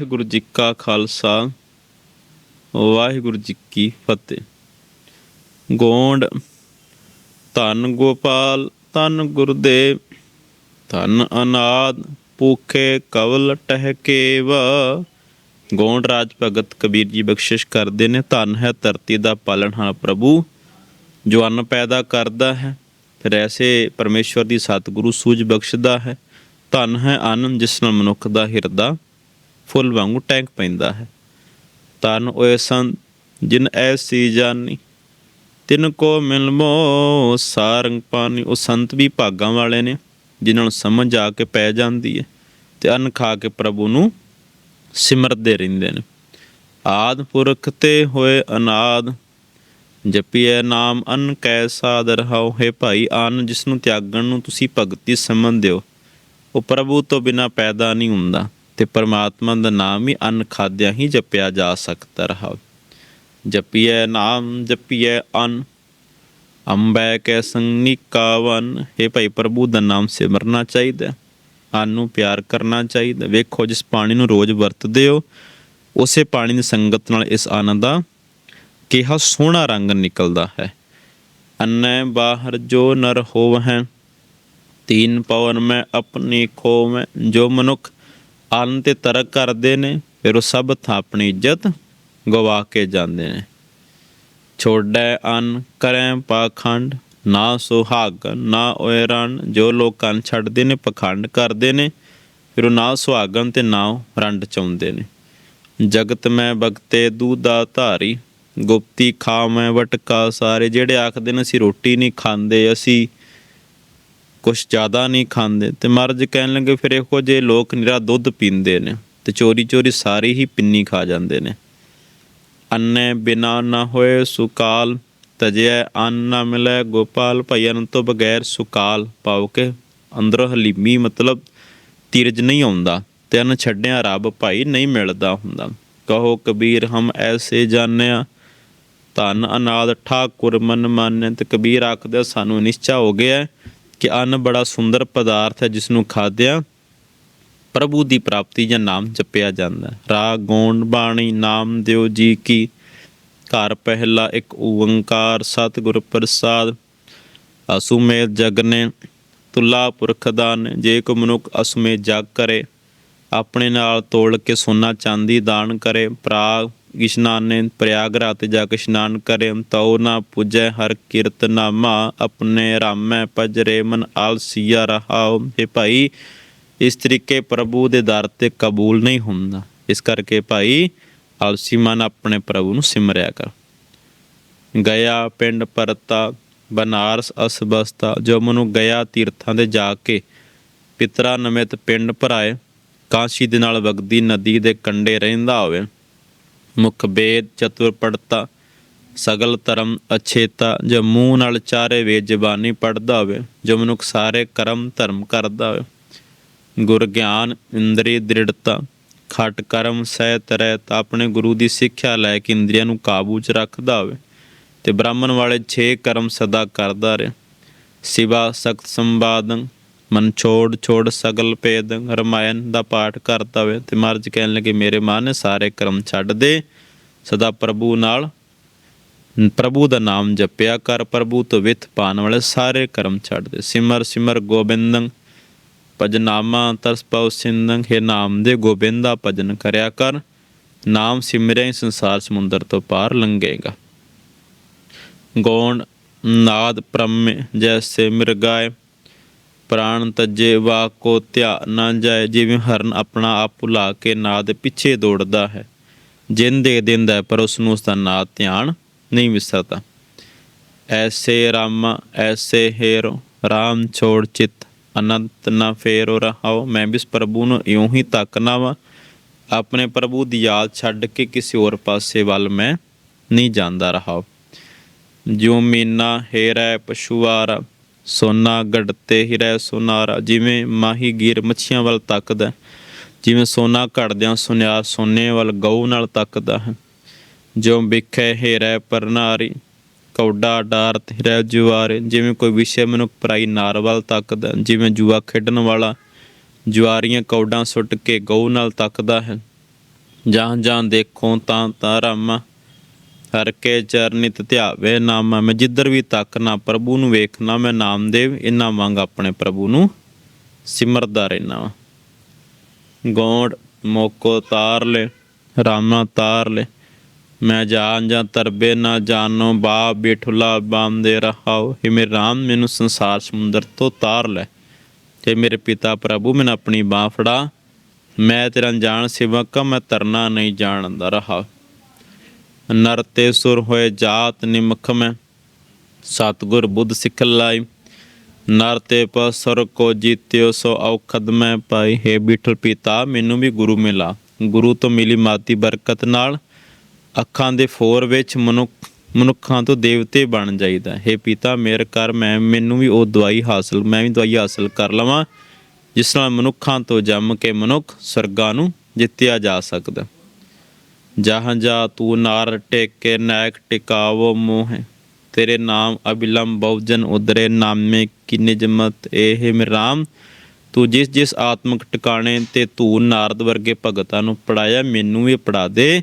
ਵਾਹਿਗੁਰੂ ਜੀ ਕਾ ਖਾਲਸਾ, ਵਾਹਿਗੁਰੂ ਜੀ ਕੀ ਫਤਿਹ। ਗੋਂਡ, ਧੰਨ ਗੋਪਾਲ, ਧੰਨ ਗੁਰਦੇਵ, ਧੰਨ ਅਨਾਦ, ਭੂਖੇ ਕਵਲ ਟਹਿਕੇਵਾ ਗੋਂਡ ਰਾਜ ਭਗਤ ਕਬੀਰ ਜੀ ਬਖਸ਼ਿਸ਼ ਕਰਦੇ ਨੇ, ਧੰਨ ਹੈ ਧਰਤੀ ਦਾ ਪਾਲਣਹਾਰ ਪ੍ਰਭੂ, ਜੋ ਅੰਨ ਪੈਦਾ ਕਰਦਾ ਹੈ, ਫਿਰ ਐਸੇ ਪਰਮੇਸ਼ਵਰ ਦੀ ਸਤਿਗੁਰੂ ਸੂਝ ਬਖਸ਼ਦਾ ਹੈ। ਧਨ ਹੈ ਅੰਨ ਜਿਸ ਨਾਲ ਮਨੁੱਖ ਦਾ ਹਿਰਦਾ ਫੁੱਲ ਵਾਂਗੂ ਟੈਂਕ ਪੈਂਦਾ ਹੈ। ਧੰਨ ਓਏ ਸੰਤ ਜਿਨ ਐਸੀ ਜਾਨੀ, ਤਿਨ ਕੋ ਮਿਲਮੋ ਸਾਰੰਗ ਪਾਣੀ ਉਹ ਸੰਤ ਵੀ ਭਾਗਾਂ ਵਾਲੇ ਨੇ, ਜਿਨ੍ਹਾਂ ਨੂੰ ਸਮਝ ਆ ਕੇ ਪੈ ਜਾਂਦੀ ਹੈ ਤੇ ਅੰਨ ਖਾ ਕੇ ਪ੍ਰਭੂ ਨੂੰ ਸਿਮਰਦੇ ਰਹਿੰਦੇ ਨੇ। ਆਦ ਪੁਰਖ ਤੇ ਹੋਏ ਅਨਾਦ ਜਪੀਏ ਨਾਮ ਅਨ ਕੈ ਸਾਧ ਰਹਾਓ ਹੈ ਭਾਈ ਆਨ, ਜਿਸ ਨੂੰ ਤਿਆਗਣ ਨੂੰ ਤੁਸੀਂ ਭਗਤੀ ਸਮਝਦੇ ਹੋ, ਉਹ ਪ੍ਰਭੂ ਤੋਂ ਬਿਨਾ ਪੈਦਾ ਨਹੀਂ ਹੁੰਦਾ। ਤੇ ਪਰਮਾਤਮਾ ਦਾ ਨਾਮ ਹੀ ਅੰਨ ਖਾਦਿਆਂ ਹੀ ਜਪਿਆ ਜਾ ਸਕਦਾ ਰਹਾ। ਜਪੀਏ ਨਾਮ ਜਪੀਏ ਅਨ, ਅੰਬੈ ਕੈ ਸੰਗਿਕਾਵਨ ਹੈ ਭਾਈ ਪ੍ਰਭੂ ਦਾ ਨਾਮ ਸਿਮਰਨਾ ਚਾਹੀਦਾ ਅਨ ਨੂੰ ਪਿਆਰ ਕਰਨਾ ਚਾਹੀਦਾ। ਵੇਖੋ, ਜਿਸ ਪਾਣੀ ਨੂੰ ਰੋਜ਼ ਵਰਤਦੇ ਹੋ, ਉਸੇ ਪਾਣੀ ਦੀ ਸੰਗਤ ਨਾਲ ਇਸ ਆਨੰਦ ਦਾ ਕਿਹਾ ਸੋਹਣਾ ਰੰਗ ਨਿਕਲਦਾ ਹੈ। ਅੰਨੈ ਬਾਹਰ ਜੋ ਨਰ ਹੋਵਹਿ, ਤੀਨ ਪਵਨ ਮੈਂ ਆਪਣੀ ਖੋਵੈ ਜੋ ਮਨੁੱਖ ਅੰਨ ਤੇ ਤਰਕ ਕਰਦੇ ਨੇ, ਫਿਰ ਉਹ ਸਭ ਥਾਂ ਆਪਣੀ ਇੱਜ਼ਤ ਗਵਾ ਕੇ ਜਾਂਦੇ ਨੇ। ਛੋੜੈ ਅੰਨ, ਕਰੈ ਪਾਖੰਡ, ਨਾ ਸੁਹਾਗ ਨਾ ਓਏ ਰਣ ਜੋ ਲੋਕ ਕੰਨ ਛੱਡਦੇ ਨੇ, ਪਖੰਡ ਕਰਦੇ ਨੇ, ਫਿਰ ਉਹ ਨਾ ਸੁਹਾਗਨ ਤੇ ਨਾ ਰੰਡ ਚਾਉਂਦੇ ਨੇ। ਜਗਤ ਮੈਂ ਬਗਤੇ ਦੂਦਾ ਧਾਰੀ, ਗੁਪਤੀ ਖਾ ਮੈਂ ਵਟਕਾ। ਸਾਰੇ ਜਿਹੜੇ ਆਖਦੇ ਨੇ, ਅਸੀਂ ਰੋਟੀ ਨਹੀਂ ਖਾਂਦੇ, ਅਸੀਂ ਕੁਛ ਜ਼ਿਆਦਾ ਨਹੀਂ ਖਾਂਦੇ। ਤੇ ਮਰਜ ਕਹਿਣ ਲੱਗੇ, ਫਿਰ ਇਹੋ ਜੇ ਲੋਕ ਨਿਰਾ ਦੁੱਧ ਪੀਂਦੇ ਨੇ ਤੇ ਚੋਰੀ ਚੋਰੀ ਸਾਰੇ ਹੀ ਪਿੰਨੀ ਖਾ ਜਾਂਦੇ ਨੇ। ਅੰਨੇ ਬਿਨਾ ਨਾ ਹੋਏ ਸੁਕਾਲ ਤਜਿਆ ਅੰਨ ਨਾ ਮਿਲੇ ਗੋਪਾਲ। ਭਈਨ ਤੋਂ ਬਗੈਰ ਸੁਕਾਲ ਪਾਉ ਕੇ ਅੰਦਰੋਂ ਹਲੀਮੀ ਮਤਲਬ ਤੀਰਜ ਨਹੀਂ ਆਉਂਦਾ ਤੇ ਅੰਨ ਛੱਡਿਆ ਰੱਬ ਭਾਈ ਨਹੀਂ ਮਿਲਦਾ ਹੁੰਦਾ। ਕਹੋ ਕਬੀਰ, ਹਮ ਐਸੇ ਜਾਣਿਆ, ਧਨ ਅਨਾਦ ਠਾਕੁਰ ਮਨ ਮਾਨਿਆ ਤੇ ਕਬੀਰ ਆਖਦੇ ਸਾਨੂੰ ਨਿਸ਼ਚਾ ਹੋ ਗਿਆ ਕਿ ਅੰਨ ਬੜਾ ਸੁੰਦਰ ਪਦਾਰਥ ਹੈ ਜਿਸ ਨੂੰ ਖਾਦਿਆਂ ਪ੍ਰਭੂ ਦੀ ਪ੍ਰਾਪਤੀ ਜਾਂ ਨਾਮ ਜਪਿਆ ਜਾਂਦਾ ਹੈ। ਰਾਗ ਗੋਂਡ ਬਾਣੀ, ਨਾਮ ਦਿਓ ਜੀ ਕੀ। ਘਰ ਪਹਿਲਾ ਇੱਕ ਓੰਕਾਰ, ਸਤਿਗੁਰ ਪ੍ਰਸਾਦ। ਅਸੁਮੇਧ ਜਗਨੇ, ਤੁਲਾ ਪੁਰਖ ਦਾਨ। ਜੇ ਕੋ ਮਨੁੱਖ ਅਸੁਮੇਧ ਜਗ ਕਰੇ, ਆਪਣੇ ਨਾਲ ਤੋਲ ਕੇ ਸੋਨਾ ਚਾਂਦੀ ਦਾਨ ਕਰੇ, ਪ੍ਰਾਗ ਇਸ਼ਨਾਨੇ ਪ੍ਰਯਾਗਰਾ ਤੇ ਜਾ ਕੇ ਇਸ਼ਨਾਨ ਕਰੇ ਤਉ ਨਾ ਪੁਜੈ ਹਰ ਕੀਰਤ ਨਾਮਾ, ਆਪਣੇ ਰਾਮੈ ਪਜਰੇ ਮਨ ਆਲਸੀਆ ਰਹਾਉ। हे ਭਾਈ, ਇਸ ਤਰੀਕੇ ਪ੍ਰਭੂ ਦੇ ਦਰ ਤੇ ਕਬੂਲ ਨਹੀਂ ਹੁੰਦਾ। ਇਸ ਕਰਕੇ ਭਾਈ, ਆਲਸੀ ਮਨ ਆਪਣੇ ਪ੍ਰਭੂ ਨੂੰ ਸਿਮਰਿਆ ਕਰ। ਗਿਆ ਪਿੰਡ ਪਰਤਾ, ਬਨਾਰਸ ਅਸਬਸਤਾ, ਜੋ ਮਨੁ ਗਿਆ ਤੀਰਥਾਂ ਦੇ ਜਾ ਕੇ ਪਿਤਰਾ ਨਮਿਤ ਪਿੰਡ ਭਰਾਏ, ਕਾਸ਼ੀ ਦੇ ਨਾਲ ਵਗਦੀ ਨਦੀ ਦੇ ਕੰਢੇ ਰਹਿੰਦਾ ਹੋਵੇ। ਮੁਖ ਬੇਦ ਚਤੁਰ ਪੜਤਾ ਸਗਲ ਧਰਮ ਅਛੇਤਾ, ਜੋ ਮੂੰਹ ਨਾਲ ਚਾਰੇ ਵੇਦ ਜ਼ਬਾਨੀ ਪੜਦਾ ਹੋਵੇ, ਜੋ ਮਨੁੱਖ ਸਾਰੇ ਕਰਮ ਧਰਮ ਕਰਦਾ ਹੋਵੇ। ਗੁਰ ਗਿਆਨ, ਇੰਦਰੀ ਦ੍ਰਿੜਤਾ, ਖਟ ਕਰਮ, ਸਹਿਤ ਰਹਿਤ, ਆਪਣੇ ਗੁਰੂ ਦੀ ਸਿੱਖਿਆ ਲੈ ਕੇ ਇੰਦਰੀਆਂ ਨੂੰ ਕਾਬੂ 'ਚ ਰੱਖਦਾ ਹੋਵੇ ਤੇ ਬ੍ਰਾਹਮਣ ਵਾਲੇ 6 ਕਰਮ ਸਦਾ ਕਰਦਾ ਰਹੇ। ਸਿਵਾ, ਸਖਤ ਸੰਵਾਦੰ ਮਨ ਛੋੜ ਛੋੜ ਸਗਲ ਪੇਦੰ ਰਮਾਇਣ ਦਾ ਪਾਠ ਕਰਤਾ ਹੋਵੇ ਤੇ ਮਰਜ ਕਹਿਣ ਲੱਗੇ, ਮੇਰੇ ਮਨ ਸਾਰੇ ਕਰਮ ਛੱਡ ਦੇ, ਸਦਾ ਪ੍ਰਭੂ ਨਾਲ, ਪ੍ਰਭੂ ਦਾ ਨਾਮ ਜਪਿਆ ਕਰ, ਪ੍ਰਭੂ ਤੋਂ ਵਿਥ ਪਾਣ ਵਾਲੇ ਸਾਰੇ ਕਰਮ ਛੱਡ ਦੇ। ਸਿਮਰ ਸਿਮਰ ਗੋਬਿੰਦੰ ਭਜਨਾਮਾ ਤਰਸ ਪਉ ਸਿੰਦੰ ਹੈ ਨਾਮ ਦੇ ਗੋਬਿੰਦਾ ਭਜਨ ਕਰਿਆ ਕਰ, ਨਾਮ ਸਿਮਰਿਆ ਸੰਸਾਰ ਸਮੁੰਦਰ ਤੋਂ ਪਾਰ ਲੰਘੇਗਾ। ਗੌਣ ਨਾਦ ਪ੍ਰਮੇ, ਜੈਸੇ ਮਿਰਗਾਏ ਪ੍ਰਾਣ ਤੱਜੇ ਵਾ ਕੋ ਧਿਆ ਨਾ ਜਾਏ, ਜਿਵੇਂ ਹਰਨ ਆਪਣਾ ਆਪ ਭੁਲਾ ਕੇ ਨਾਦ ਪਿੱਛੇ ਦੌੜਦਾ ਹੈ। ਜਿੰਨ ਦੇ ਦਿੰਦਾ ਪਰ ਉਸ ਨੂੰ ਉਸ ਦਾ ਨਾਦ ਧਿਆਨ ਨਹੀਂ ਵਿਸਰਦਾ। ਐਸੇ ਰਾਮ, ਐਸੇ ਹੇਰੋ, ਰਾਮ ਛੋੜ ਚਿਤ, ਅਨੰਤ ਨਾ ਫੇਰੋ ਰਹਾਓ। ਮੈਂ ਵੀ ਇਸ ਪ੍ਰਭੂ ਨੂੰ ਇਉਂ ਹੀ ਤੱਕਣਾ ਵਾ। ਆਪਣੇ ਪ੍ਰਭੂ ਦੀ ਯਾਦ ਛੱਡ ਕੇ ਕਿਸੇ ਹੋਰ ਪਾਸੇ ਵੱਲ ਮੈਂ ਨਹੀਂ ਜਾਂਦਾ ਰਹਾਓ। ਜਿਉ ਮੀਨਾ ਹੇਰੈ ਪਸ਼ੂਆਰਾ ਸੋਨਾ ਗੜਤੇ ਹਿਰੈ ਸੁਨਾਰਾ, ਜਿਵੇਂ ਮਾਹੀ ਗੀਰ ਮੱਛੀਆਂ ਵੱਲ ਤੱਕਦਾ ਜਿਵੇਂ ਸੋਨਾ ਘੜਦਿਆਂ ਸੁਨਿਆ ਸੋਨੇ ਵੱਲ ਗਊ ਨਾਲ ਤੱਕਦਾ ਹੈ। ਜੋ ਵਿਖੇ ਹਿਰੈ ਪਰਨਾਰੀ ਕੌਡਾ ਡਾਰਤ ਹਿਰੈ ਜੁਆਰੇ, ਜਿਵੇਂ ਕੋਈ ਵਿਸ਼ੇ ਮਨੁੱਖ ਪਰਾਈ ਨਾਰ ਵੱਲ ਤੱਕਦਾ ਜਿਵੇਂ ਜੂਆ ਖੇਡਣ ਵਾਲਾ ਜੁਆਰੀਆਂ ਕੌਡਾਂ ਸੁੱਟ ਕੇ ਗਊ ਨਾਲ ਤੱਕਦਾ ਹੈ। ਜਾਂ ਜਾਂ ਦੇਖੋ ਤਾਂ ਤਾਂ ਰਾਮਾ ਹਰ ਕੇ ਚਰਨਿਤ ਧਿਆਵੇ ਨਾਮਾ ਮੈਂ ਜਿੱਧਰ ਵੀ ਤੱਕਣਾ ਪ੍ਰਭੂ ਨੂੰ ਵੇਖਣਾ ਮੈਂ ਨਾਮਦੇਵ ਇਨਾ ਮੰਗ ਆਪਣੇ ਪ੍ਰਭੂ ਨੂੰ ਸਿਮਰਦਾ ਰਹਿਣਾ ਵਾਂ। ਗੋਂਡ ਮੋਕੋ ਤਾਰ ਲੈ, ਰਾਮਾ ਤਾਰ ਲੈ, ਮੈਂ ਜਾਣ ਜਾਂ ਤਰਬੇ, ਨਾ ਜਾਣੋ ਬਾਪ ਬਿਠੁਲਾ ਬਾਮਦੇ ਰਹਾਓ। हे ਮੇਰੇ ਰਾਮ, ਮੈਨੂੰ ਸੰਸਾਰ ਸਮੁੰਦਰ ਤੋਂ ਤਾਰ ਲੈ। ਤੇ ਮੇਰੇ ਪਿਤਾ ਪ੍ਰਭੂ, ਮੈਨੂੰ ਆਪਣੀ ਬਾਹ ਫੜਾ। ਮੈਂ ਤੇਰਾ ਅਣਜਾਣ ਸੇਵਕ ਮੈਂ ਤਰਨਾ ਨਹੀਂ ਜਾਣਦਾ ਰਹਾ ਨਰ ਤੇ ਸੁਰ ਹੋਏ ਜਾਤ ਨਿਮਖ ਮੈਂ, ਸਤਗੁਰ ਬੁੱਧ ਸਿੱਖ ਲਾਈ। ਨਰ ਤੇ ਪਸਰ ਕੋ ਜੀਤਿਓ ਸੋ ਔਖਦ ਮੈਂ ਪਾਈ। ਹੈ ਬਿਠਲ ਪਿਤਾ, ਮੈਨੂੰ ਵੀ ਗੁਰੂ ਮਿਲਾ। ਗੁਰੂ ਤੋਂ ਮਿਲੀ ਮਾਤੀ ਬਰਕਤ ਨਾਲ। ਅੱਖਾਂ ਦੇ ਫੋਰ ਵਿੱਚ ਮਨੁੱਖ, ਮਨੁੱਖਾਂ ਤੋਂ ਦੇਵਤੇ ਬਣ ਜਾਈਦਾ। ਹੈ ਪਿਤਾ, ਮੇਰ ਕਰ ਮੈਂ, ਮੈਨੂੰ ਵੀ ਉਹ ਦਵਾਈ ਹਾਸਲ, ਮੈਂ ਵੀ ਦਵਾਈ ਹਾਸਲ ਕਰ ਲਵਾਂ, ਜਿਸ ਨਾਲ ਮਨੁੱਖਾਂ ਤੋਂ ਜੰਮ ਕੇ ਮਨੁੱਖ ਸਰਗਾਂ ਨੂੰ ਜਿੱਤਿਆ ਜਾ ਸਕਦਾ। ਜਹਾਂ ਜਾ ਤੂੰ ਨਾਰ ਟੇਕੇ ਨਾਇਕ ਟਿਕਾਵੋ ਮੋਹ। ਤੇਰੇ ਨਾਮ ਅਬਿਲੰਬ ਬਹੁਜਨ ਉਦਰੇ ਨਾਮੇ ਕੀ ਨਿਜਮਤ ਇਹ ਮੇਰੇ ਤੂੰ ਜਿਸ ਜਿਸ ਆਤਮਿਕ ਟਿਕਾਣੇ ਤੇ ਤੂੰ ਨਾਰਦ ਵਰਗੇ ਭਗਤਾਂ ਨੂੰ ਪੜਾਇਆ, ਮੈਨੂੰ ਵੀ ਪੜਾ ਦੇ।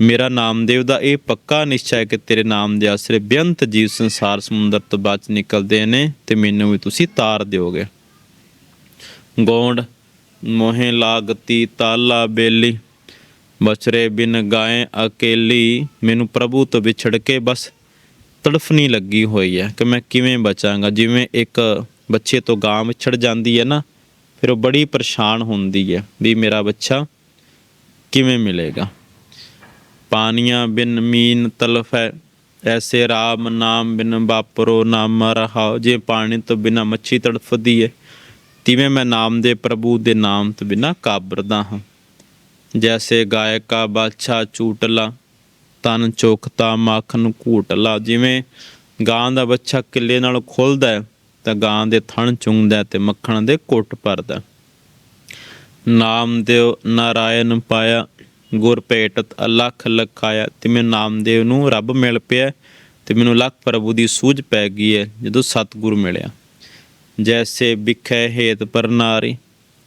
ਮੇਰਾ ਨਾਮਦੇਵ ਦਾ ਇਹ ਪੱਕਾ ਨਿਸ਼ਚੈ ਹੈ ਕਿ ਤੇਰੇ ਨਾਮ ਦੇ ਆਸਰੇ ਬੇਅੰਤ ਜੀਵ ਸੰਸਾਰ ਸਮੁੰਦਰ ਤੋਂ ਬਚ ਨਿਕਲਦੇ ਨੇ ਤੇ ਮੈਨੂੰ ਵੀ ਤੁਸੀਂ ਤਾਰ ਦਿਓਗੇ। ਗੋਂਡ, ਮੋਹੇ ਲਾਗਤੀ ਤਾਲਾ ਬੇਲੀ। ਬਛਰੇ ਬਿਨ ਗਾਏ ਅਕੇਲੀ, ਮੈਨੂੰ ਪ੍ਰਭੂ ਤੋਂ ਵਿਛੜ ਕੇ ਬਸ ਤੜਫਣੀ ਲੱਗੀ ਹੋਈ ਹੈ ਕਿ ਮੈਂ ਕਿਵੇਂ ਬਚਾਂਗਾ? ਜਿਵੇਂ ਇੱਕ ਬੱਚੇ ਤੋਂ ਗਾਂ ਵਿਛੜ ਜਾਂਦੀ ਹੈ ਨਾ, ਫਿਰ ਉਹ ਬੜੀ ਪਰੇਸ਼ਾਨ ਹੁੰਦੀ ਹੈ ਵੀ ਮੇਰਾ ਬੱਚਾ ਕਿਵੇਂ ਮਿਲੇਗਾ? ਪਾਨੀਆਂ ਬਿਨ ਮੀਨ ਤਲਫ ਹੈ ਐਸੇ ਰਾਮ ਨਾਮ ਬਿਨ ਬਾਪਰੋ ਨਾਮ ਰਹਾਓ, ਜੇ ਪਾਣੀ ਤੋਂ ਬਿਨਾ ਮੱਛੀ ਤੜਫਦੀ ਹੈ, ਤਿਵੇਂ ਮੈਂ ਨਾਮ ਦੇ ਪ੍ਰਭੂ ਦੇ ਨਾਮ ਤੋਂ ਬਿਨਾ ਕਾਬਰਦਾ ਹਾਂ। ਜੈਸੇ ਗਾਇ ਕਾ ਬਾਛਾ ਚੂਟਲਾ, ਤਨ ਚੋਖਤਾ, ਮੱਖਣ ਘੂਟਲਾ। ਜਿਵੇਂ ਗਾਂ ਦਾ ਬੱਚਾ ਕਿੱਲੇ ਨਾਲ ਖੁੱਲਦਾ ਤਾਂ ਗਾਂ ਦੇ ਥਣ ਚੁੰਗਦਾ ਤੇ ਮੱਖਣ ਦੇ ਘੁੱਟ ਭਰਦਾ ਨਾਮਦੇਵ ਨਾਰਾਇਣ ਪਾਇਆ ਗੁਰ ਭੇਟਤ ਅਲਖ ਲਖਾਇਆ। ਤੇ ਮੈਂ ਨਾਮਦੇਵ ਨੂੰ ਰੱਬ ਮਿਲ ਪਿਆ, ਤੇ ਮੈਨੂੰ ਲੱਖ ਪ੍ਰਭੂ ਦੀ ਸੂਝ ਪੈ ਗਈ ਹੈ, ਜਦੋਂ ਸਤਿਗੁਰ ਮਿਲਿਆ। ਜੈਸੇ ਵਿਖੇ ਹੇਤ ਪਰਨਾਰੀ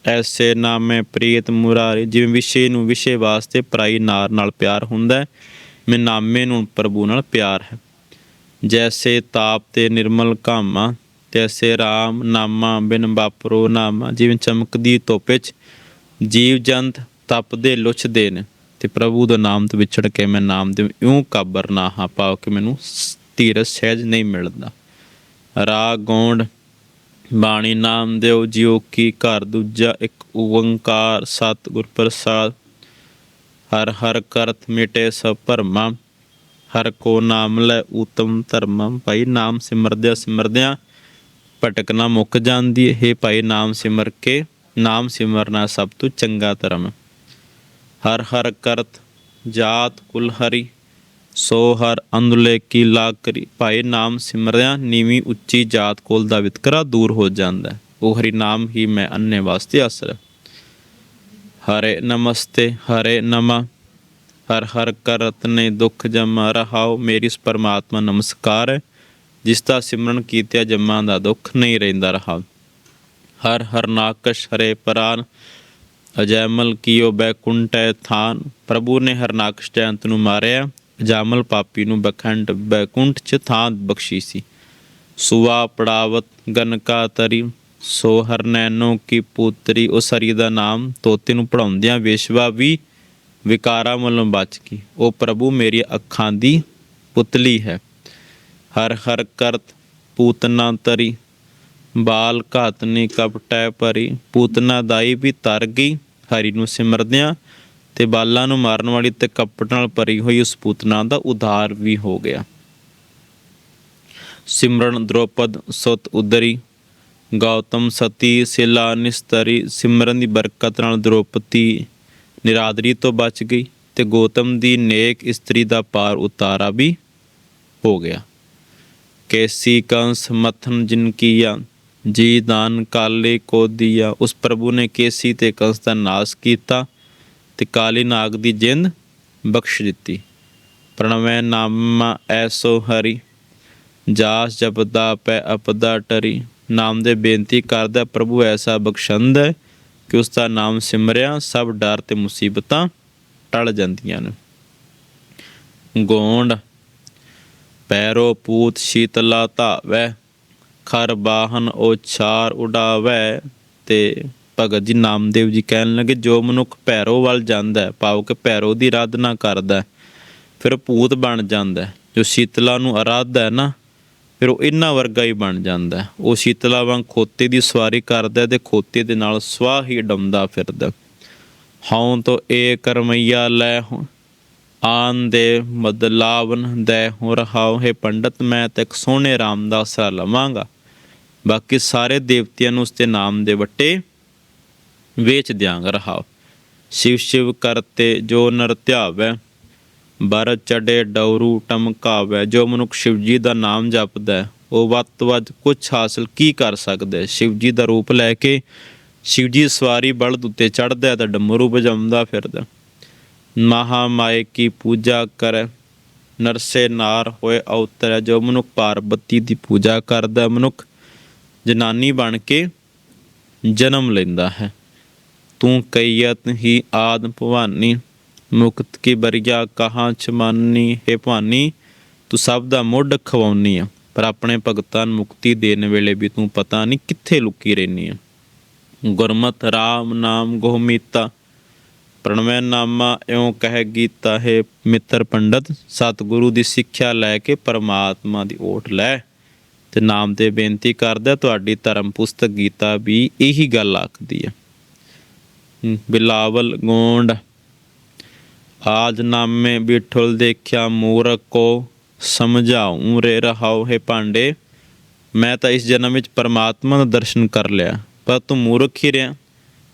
ਐਸੇ ਨਾਮੇ ਪ੍ਰੀਤ ਮੁਰਾਰੀ, ਜਿਵੇਂ ਵਿਸ਼ੇ ਨੂੰ ਵਿਸ਼ੇ ਵਾਸਤੇ ਪਰਾਈ ਨਾਰ ਨਾਲ ਪਿਆਰ ਹੁੰਦਾ ਹੈ, ਮੈਂ ਨਾਮੇ ਨੂੰ ਪ੍ਰਭੂ ਨਾਲ ਪਿਆਰ ਹੈ। ਜੈਸੇ ਤਾਪ ਤੇ ਨਿਰਮਲ ਕਾਮਾ, ਤੈਸੇ RAM ਨਾਮਾ ਬਿਨ ਬਾਪਰੋ ਨਾਮਾ, ਜਿਵੇਂ ਚਮਕਦੀ ਧੁੱਪ ਵਿੱਚ ਜੀਵ ਜੰਤ ਤਪਦੇ ਲੁੱਛਦੇ ਨੇ, ਤੇ ਪ੍ਰਭੂ ਦਾ ਨਾਮ ਤੋਂ ਵਿਛੜ ਕੇ ਮੈਂ ਨਾਮ ਦੇ ਇਉਂ ਕਾਬਰ ਨਾ ਹਾਂ ਪਾਉ ਕਿ ਮੈਨੂੰ ਸ- ਧੀਰਜ ਸਹਿਜ ਨਹੀਂ ਮਿਲਦਾ। ਰਾਗ ਗੌਂਡ ਬਾਣੀ ਨਾਮ ਦਿਓ, ਜਿਉ ਕੀ ਘਰ ਦੂਜਾ ਇੱਕ ਓੰਕਾਰ ਸਤਿਗੁਰ ਪ੍ਰਸਾਦ। ਹਰ ਹਰ ਕਰਤ ਮਿਟੇ ਸਭ ਭਰਮਾ, ਹਰ ਕੋ ਨਾਮ ਲੈ ਉਤਮ ਧਰਮਮ ਭਾਈ ਨਾਮ ਸਿਮਰਦਿਆਂ ਸਿਮਰਦਿਆਂ ਭਟਕਣਾ ਮੁੱਕ ਜਾਂਦੀ ਹੈ ਹੇ ਭਾਈ ਨਾਮ ਸਿਮਰ ਕੇ ਨਾਮ ਸਿਮਰਨਾ ਸਭ ਤੋਂ ਚੰਗਾ ਧਰਮ। ਹਰ ਹਰ ਕਰਤ ਜਾਤ ਕੁਲ ਹਰੀ ਸੋ ਹਰ ਅੰਦਲੇ ਕੀ ਲਾਗ ਕਰੀ। ਭਾਈ ਨਾਮ ਸਿਮਰਿਆ, ਨੀਵੀਂ ਉੱਚੀ ਜਾਤ ਕੋਲ ਦਾ ਵਿਤਕਰਾ ਦੂਰ ਹੋ ਜਾਂਦਾ ਉਹ ਹਰੀ ਨਾਮ ਹੀ ਮੈਂ ਅੰਨੇ ਵਾਸਤੇ ਆਸਰਾ ਹਰੇ ਨਮਸਤੇ, ਹਰੇ ਨਮਾ। ਹਰ ਹਰ ਕਰਤ ਨੇ ਦੁੱਖ ਜਮਾ ਰਹਾਓ। ਮੇਰੀ ਇਸ ਪਰਮਾਤਮਾ ਨਮਸਕਾਰ ਹੈ। ਜਿਸ ਦਾ ਸਿਮਰਨ ਕੀਤਿਆ ਜਮਾਂ ਦਾ ਦੁੱਖ ਨਹੀਂ ਰਹਿੰਦਾ ਰਹਾ। ਹਰ ਹਰ ਨਾਕਸ਼ ਹਰੇ ਪ੍ਰਾਨ। ਅਜੈਮਲ ਕੀਓ ਬੈਕੁੰਠੈ ਥਾਨ। ਪ੍ਰਭੂ ਨੇ ਹਰਨਾਕਸ਼ ਜਯੰਤ ਨੂੰ ਮਾਰਿਆ। ਅਜਾਮਲ ਪਾਪੀ ਨੂੰ ਬਖੰਡ ਬੈਕੁੰਠ ਚ ਥਾਂ ਬਖਸ਼ੀ ਸੀ। ਸੁਆ ਪੜਾਵਤ ਗਨਕਾ ਤਰੀ, ਸੋ ਹਰਨੈਨੋ ਕੀ ਪੁੱਤਰੀ, ਉਸ ਦਾ ਨਾਮ ਤੋਤੇ ਨੂੰ ਪੜਾਉਂਦਿਆਂ ਵੇਸ਼ਵਾ ਵੀ ਵਿਕਾਰਾਂ ਵੱਲੋਂ ਬਚ ਗਈ। ਉਹ ਪ੍ਰਭੂ ਮੇਰੀ ਅੱਖਾਂ ਦੀ ਪੁਤਲੀ ਹੈ। ਹਰ ਹਰ ਕਰਤ ਪੂਤਨਾ ਤਰੀ, ਬਾਲ ਘਾਤਨੀ ਕਪਟੈ ਪਰੀ, ਪੂਤਨਾ ਦਾਈ ਵੀ ਤਰ ਗਈ। ਹਰੀ ਨੂੰ ਸਿਮਰਦਿਆਂ ਤੇ ਬਾਲਾਂ ਨੂੰ ਮਾਰਨ ਵਾਲੀ ਤੇ ਕਪਟ ਨਾਲ ਭਰੀ ਹੋਈ ਉਸ ਪੂਤਨਾ ਦਾ ਉਧਾਰ ਵੀ ਹੋ ਗਿਆ। ਸਿਮਰਨ ਦ੍ਰੋਪਦ ਸੁਤ ਉਦਰੀ ਗੌਤਮ ਸਤੀ ਸਿਲਾ ਨਿਸਤਰੀ, ਸਿਮਰਨ ਦੀ ਬਰਕਤ ਨਾਲ ਦ੍ਰੋਪਦੀ ਨਿਰਾਦਰੀ ਤੋਂ ਬਚ ਗਈ ਤੇ ਗੌਤਮ ਦੀ ਨੇਕ ਇਸਤਰੀ ਦਾ ਪਾਰ ਉਤਾਰਾ ਵੀ ਹੋ ਗਿਆ। ਕੇਸੀ ਕੰਸ ਮਥਨ ਜਿਨ ਕੀਆ, ਜੀ ਦਾਨ ਕਾਲੇ ਕੋ ਦਿਆ, ਉਸ ਪ੍ਰਭੂ ਨੇ ਕੇਸੀ ਤੇ ਕੰਸ ਦਾ ਨਾਸ ਕੀਤਾ। ਤੇ ਕਾਲੀ ਨਾਗ ਦੀ ਜਿੰਦ ਬਖਸ਼ ਦਿੱਤੀ। ਪ੍ਰਣਵੈ ਨਾਮਾ ਐਸੋ ਹਰੀ, ਜਾਸ ਜਪਦਾ ਪੈ ਅਪਦਾ ਟਰੀ। ਨਾਮ ਦੇ ਬੇਨਤੀ ਕਰਦਾ ਪ੍ਰਭੂ ਐਸਾ ਬਖਸ਼ੰਦ ਹੈ ਕਿ ਉਸ ਦਾ ਨਾਮ ਸਿਮਰਿਆ, ਸਭ ਡਰ ਤੇ ਮੁਸੀਬਤਾਂ ਟਲ ਜਾਂਦੀਆਂ ਨੇ। ਗੋਂਡ, ਪੈਰੋ ਪੂਤ ਸ਼ੀਤਲਾ ਧਾਵੈ, ਖਰ ਬਾਹਨ ਉਛਾਰ ਉਡਾਵੈ ਤੇ ਭਗਤ ਜੀ ਨਾਮਦੇਵ ਜੀ ਕਹਿਣ ਲੱਗੇ, ਜੋ ਮਨੁੱਖ ਭੈਰੋ ਵੱਲ ਜਾਂਦਾ ਹੈ, ਭਾਵ ਕਿ ਭੈਰੋ ਦੀ ਆਰਾਧਨਾ ਕਰਦਾ ਫਿਰ ਭੂਤ ਬਣ ਜਾਂਦਾ ਜੋ ਸ਼ੀਤਲਾ ਨੂੰ ਆਰਾਧਦਾ ਹੈ ਨਾ, ਫਿਰ ਉਹ ਇਹਨਾਂ ਵਰਗਾ ਹੀ ਬਣ ਜਾਂਦਾ ਉਹ ਸ਼ੀਤਲਾ ਵਾਂਗ ਖੋਤੇ ਦੀ ਸਵਾਰੀ ਕਰਦਾ ਤੇ ਖੋਤੇ ਦੇ ਨਾਲ ਸਵਾਹ ਹੀ ਡੰਦਾ ਫਿਰਦਾ ਹਉ ਤੋ ਏ ਕਰਮਈਆ ਲੈ ਹੋ ਆਨ ਦੇ ਮਦਲਾਵਨ ਦੇ ਹੋ ਰਹਾਉ, ਹੈ ਪੰਡਤ ਮੈਂ ਤੇ ਇੱਕ ਸੋਹਣੇ ਰਾਮ ਦਾ ਆਸਰਾ ਲਵਾਂਗਾ। ਬਾਕੀ ਸਾਰੇ ਦੇਵਤਿਆਂ ਨੂੰ ਉਸਦੇ ਨਾਮ ਦੇ ਵੱਟੇ ਵੇਚ ਦਿਆਂਗਾ ਰਹਾਉ ਸ਼ਿਵ ਸ਼ਿਵ ਕਰਤੇ ਜੋ ਨਰ ਧਿਆਵੈ ਬਰ ਚੜੇ ਡੌਰੂ ਟਮਕਾਵੈ। ਜੋ ਮਨੁੱਖ ਸ਼ਿਵ ਜੀ ਦਾ ਨਾਮ ਜਪਦਾ ਹੈ, ਉਹ ਵੱਧ ਤੋਂ ਵੱਧ ਕੁਝ ਹਾਸਲ ਕੀ ਕਰ ਸਕਦਾ? ਹੈ ਸ਼ਿਵ ਜੀ ਦਾ ਰੂਪ ਲੈ ਕੇ ਸ਼ਿਵਜੀ ਸਵਾਰੀ ਬਲਦ ਉੱਤੇ ਚੜਦਾ ਹੈ ਤਾਂ ਡਮਰੂ ਵਜਾਉਂਦਾ ਫਿਰਦਾ। ਮਹਾ ਮਾਏ ਕੀ ਪੂਜਾ ਕਰੈ ਨਰਸੇ ਨਾਰ ਹੋਏ ਅਵਤਰੈ ਜੋ ਮਨੁੱਖ ਪਾਰਬਤੀ ਦੀ ਪੂਜਾ ਕਰਦਾ ਮਨੁੱਖ ਜਨਾਨੀ ਬਣ ਕੇ ਜਨਮ ਲੈਂਦਾ ਹੈ। ਤੂੰ ਕਈਅਤ ਹੀ ਆਦ ਭਵਾਨੀ, ਮੁਕਤ ਕੀ ਬਰੀਆ ਕਹਾਂ ਛਮਾਨੀ ਹੈ ਭਵਾਨੀ, ਤੂੰ ਸਭ ਦਾ ਮੁੱਢ ਖਵਾਉਣੀ ਆ, ਪਰ ਆਪਣੇ ਭਗਤਾਂ ਨੂੰ ਮੁਕਤੀ ਦੇਣ ਵੇਲੇ ਵੀ ਤੂੰ ਪਤਾ ਨਹੀਂ ਕਿੱਥੇ ਲੁਕੀ ਰਹਿਨੀ ਆ। ਗੁਰਮਤਿ RAM ਨਾਮ ਗੋਮੀਤਾ ਪ੍ਰਣਵੈ ਨਾਮਾ ਇਉ ਕਹਿ ਗੀਤਾ, ਹੈ ਮਿੱਤਰ ਪੰਡਤ, ਸਤਿਗੁਰੂ ਦੀ ਸਿੱਖਿਆ ਲੈ ਕੇ ਪਰਮਾਤਮਾ ਦੀ ਓਟ ਲੈ। ਤੇ ਨਾਮ ਤੇ ਬੇਨਤੀ ਕਰਦਾ ਤੁਹਾਡੀ ਧਰਮ ਪੁਸਤਕ ਗੀਤਾ ਵੀ ਇਹੀ ਗੱਲ ਆਖਦੀ ਹੈ ਬਿਲਾਵਲ ਗੋਂਡ ਆਜ ਨਾਮੇ ਬਿਠੁਲ ਦੇਖਿਆ ਮੂਰਖ ਕੋ ਸਮਝਾਉ ਰੇ ਰਹਾਉ ਹੈ ਪਾਂਡੇ ਮੈਂ ਤਾਂ ਇਸ ਜਨਮ ਵਿੱਚ ਪਰਮਾਤਮਾ ਦਾ ਦਰਸ਼ਨ ਕਰ ਲਿਆ, ਪਰ ਤੂੰ ਮੂਰਖ ਹੀ ਰਿਹਾ,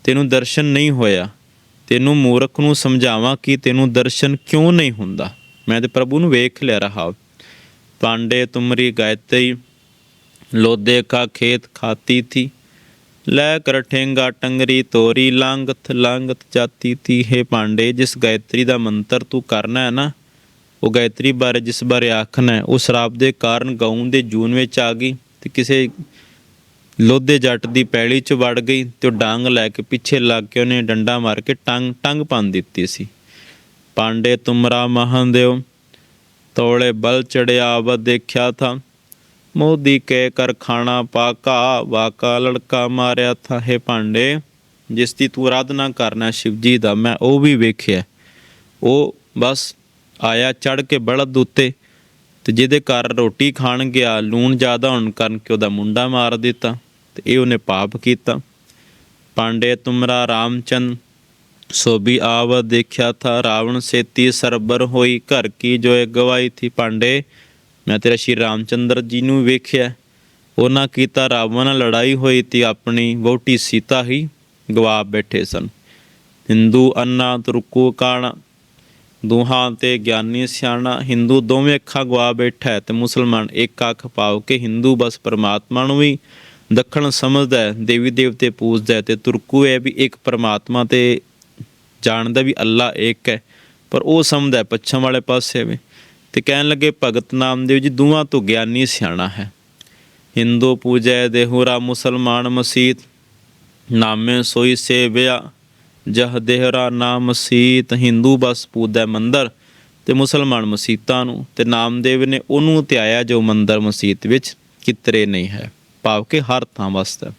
ਤੈਨੂੰ ਦਰਸ਼ਨ ਨਹੀਂ ਹੋਇਆ, ਤੈਨੂੰ ਮੂਰਖ ਨੂੰ ਸਮਝਾਵਾਂ ਕਿ ਤੈਨੂੰ ਦਰਸ਼ਨ ਕਿਉਂ ਨਹੀਂ ਹੁੰਦਾ, ਮੈਂ ਤੇ ਪ੍ਰਭੂ ਨੂੰ ਵੇਖ ਲਿਆ ਰਹਾ ਪਾਂਡੇ ਤੁਮਰੀ ਗਾਇਤਰੀ ਲੋਦੇ ਕਾ ਖੇਤ ਖਾਤੀ ਥੀ ਲੈ ਕਰ ਠੇਂਗਾ ਟੰਗਰੀ ਤੋਰੀ ਲਾਂਗਤ ਲਾਂਗਤ ਜਾਤੀ ਤੀ ਹੈ ਪਾਂਡੇ ਜਿਸ ਗਾਇਤਰੀ ਦਾ ਮੰਤਰ ਤੂੰ ਕਰਨਾ ਹੈ ਨਾ, ਉਹ ਗਾਇਤਰੀ ਬਾਰੇ ਜਿਸ ਬਾਰੇ ਆਖਣਾ ਹੈ, ਉਹ ਸ਼ਰਾਬ ਦੇ ਕਾਰਨ ਗਊ ਦੇ ਜੂਨ ਵਿੱਚ ਆ ਗਈ ਤੇ ਕਿਸੇ ਲੋਧੇ ਜੱਟ ਦੀ ਪੈਲੀ 'ਚ ਵੜ ਗਈ ਤੇ ਉਹ ਡਾਂਗ ਲੈ ਕੇ ਪਿੱਛੇ ਲੱਗ ਕੇ ਉਹਨੇ ਡੰਡਾ ਮਾਰ ਕੇ ਟੰਗ ਟੰਗ ਪੰਨ ਦਿੱਤੀ ਸੀ। ਪਾਂਡੇ ਤੁਮਰਾ ਮਹਾਂਦੇਵ, ਤੋਲੇ ਬਲ ਚੜਿਆ ਆਵਤ ਦੇਖਿਆ ਥਾ ਮੋਦੀ ਕੇ ਕਰ ਖਾਣਾ ਪਾਕਾ, ਵਾਕਾ ਲੜਕਾ ਮਾਰਿਆ ਥਾ ਭਾਂਡੇ। ਜਿਸ ਦੀ ਤੂੰ ਆਰਾਧਨਾ ਕਰਨਾ ਸ਼ਿਵ ਜੀ ਦਾ, ਮੈਂ ਉਹ ਵੀ ਵੇਖਿਆ। ਉਹ ਬਸ ਆਇਆ ਚੜ ਕੇ ਬਲਦ ਉੱਤੇ ਤੇ ਜਿਹਦੇ ਘਰ ਰੋਟੀ ਖਾਣ ਗਿਆ, ਲੂਣ ਜ਼ਿਆਦਾ ਹੋਣ ਕਾਰਨ ਕਿ ਉਹਦਾ ਮੁੰਡਾ ਮਾਰ ਦਿੱਤਾ ਤੇ ਇਹ ਉਹਨੇ ਪਾਪ ਕੀਤਾ। ਪਾਂਡੇ ਤੁਮਰਾ ਰਾਮਚੰਦ, ਸੋ ਵੀ ਆਵ ਦੇਖਿਆ ਥਾ, ਰਾਵਣ ਸੇਤੀ ਸਰਬਰ ਹੋਈ, ਘਰ ਕੀ ਜੋ ਗਵਾਈ ਥੀ ਪਾਂਡੇ। ਮੈਂ ਤੇਰਾ ਸ਼੍ਰੀ ਰਾਮਚੰਦਰ ਜੀ ਨੂੰ ਵੇਖਿਆ। ਉਹਨਾਂ ਕੀਤਾ ਰਾਵਣ ਨਾਲ ਲੜਾਈ ਹੋਈ ਤੀ ਆਪਣੀ ਬਹੁਟੀ ਸੀਤਾ ਹੀ ਗਵਾ ਬੈਠੇ ਸਨ। ਹਿੰਦੂ ਅੰਨਾ ਤੁਰਕੂ ਕਾਣਾ, ਦੋਹਾਂ ਤੇ ਗਿਆਨੀ ਸਿਆਣਾ, ਹਿੰਦੂ ਦੋਵੇਂ ਅੱਖਾਂ ਗਵਾ ਬੈਠਾ ਹੈ ਤੇ ਮੁਸਲਮਾਨ ਇੱਕ ਅੱਖ ਪਾਉ ਕੇ ਹਿੰਦੂ ਬਸ ਪਰਮਾਤਮਾ ਨੂੰ ਵੀ ਦੱਖਣ ਸਮਝਦਾ ਹੈ, ਦੇਵੀ ਦੇਵਤੇ ਪੂਜਦਾ ਹੈ ਤੇ ਤੁਰਕੂ ਹੈ ਵੀ ਇੱਕ ਪਰਮਾਤਮਾ ਤੇ ਜਾਣਦਾ ਵੀ ਅੱਲਾ ਇੱਕ ਹੈ, ਪਰ ਉਹ ਸਮਝਦਾ ਪੱਛਮ ਵਾਲੇ ਪਾਸੇ ਵੀ। ਤੇ ਕਹਿਣ ਲੱਗੇ, ਭਗਤ ਨਾਮਦੇਵ ਜੀ ਦੋਵਾਂ ਤੋਂ ਗਿਆਨੀ ਸਿਆਣਾ ਹੈ। ਹਿੰਦੂ ਪੂਜੈ ਦੇਹੁਰਾ ਮੁਸਲਮਾਨ ਮਸੀਤ, ਨਾਮੇ ਸੋਈ ਸੇਵਿਆ ਜਹ ਦੇਹਰਾ ਨਾਮ ਮਸੀਤ ਹਿੰਦੂ ਬਸ ਪੂਜੈ ਮੰਦਰ ਤੇ ਮੁਸਲਮਾਨ ਮਸੀਤਾਂ ਨੂੰ ਤੇ ਨਾਮਦੇਵ ਨੇ ਉਹਨੂੰ ਧਿਆਇਆ ਜੋ ਮੰਦਰ ਮਸੀਤ ਵਿੱਚ ਕਿਤਰੇ ਨਹੀਂ ਹੈ। ਭਾਵ ਕਿ ਹਰ ਥਾਂ ਵਸਦਾ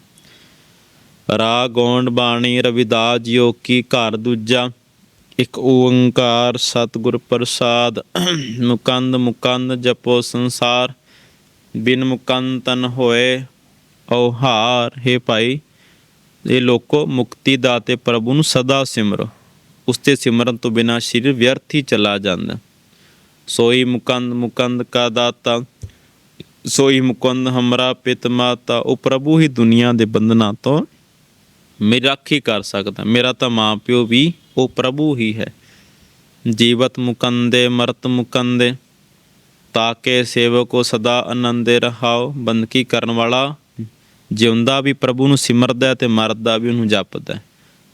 ਰਾ ਗੋਂਡ ਬਾਣੀ ਰਵਿਦਾਸ ਜੀਓ ਕੀ ਘਰ ਦੂਜਾ ਇੱਕ ਓੰਕਾਰ ਸਤਿਗੁਰ ਪ੍ਰਸਾਦ। ਮੁਕੰਦ ਮੁਕੰਦ ਜਪੋ ਸੰਸਾਰ, ਬਿਨ ਮੁਕੰਦ ਤਨ ਹੋਏ ਔਹਾਰ। ਹੈ ਭਾਈ, ਇਹ ਲੋਕੋ ਮੁਕਤੀ ਦਾਤੇ ਪ੍ਰਭੂ ਨੂੰ ਸਦਾ ਸਿਮਰੋ। ਉਸ ਤੇ ਸਿਮਰਨ ਤੋਂ ਬਿਨਾ ਸਰੀਰ ਵਿਅਰਥ ਹੀ ਚਲਾ ਜਾਂਦਾ। ਸੋਈ ਮੁਕੰਦ ਮੁਕੰਦ ਕਾ ਦਾਤਾ, ਸੋਈ ਮੁਕੰਦ ਹਮਰਾ ਪਿਤ ਮਾਤਾ, ਉਹ ਪ੍ਰਭੂ ਹੀ ਦੁਨੀਆ ਦੇ ਬੰਧਨਾਂ ਤੋਂ ਮੇਰੀ ਰਾਖੀ ਕਰ ਸਕਦਾ। ਮੇਰਾ ਤਾਂ ਮਾਂ ਪਿਓ ਵੀ ਉਹ ਪ੍ਰਭੂ ਹੀ ਹੈ। ਜੀਵਤ ਮੁਕੰਦੇ, ਮਰਤ ਮੁਕੰਦੇ ਤਾਕੇ ਸੇਵਕੋ ਸਦਾ ਆਨੰਦੇ ਰਹਾਓ। ਬੰਦਗੀ ਕਰਨ ਵਾਲਾ ਜਿਉਂਦਾ ਵੀ ਪ੍ਰਭੂ ਨੂੰ ਸਿਮਰਦਾ ਹੈ ਤੇ ਮਰਦਾ ਵੀ ਉਹਨੂੰ ਜਪਦਾ ਹੈ।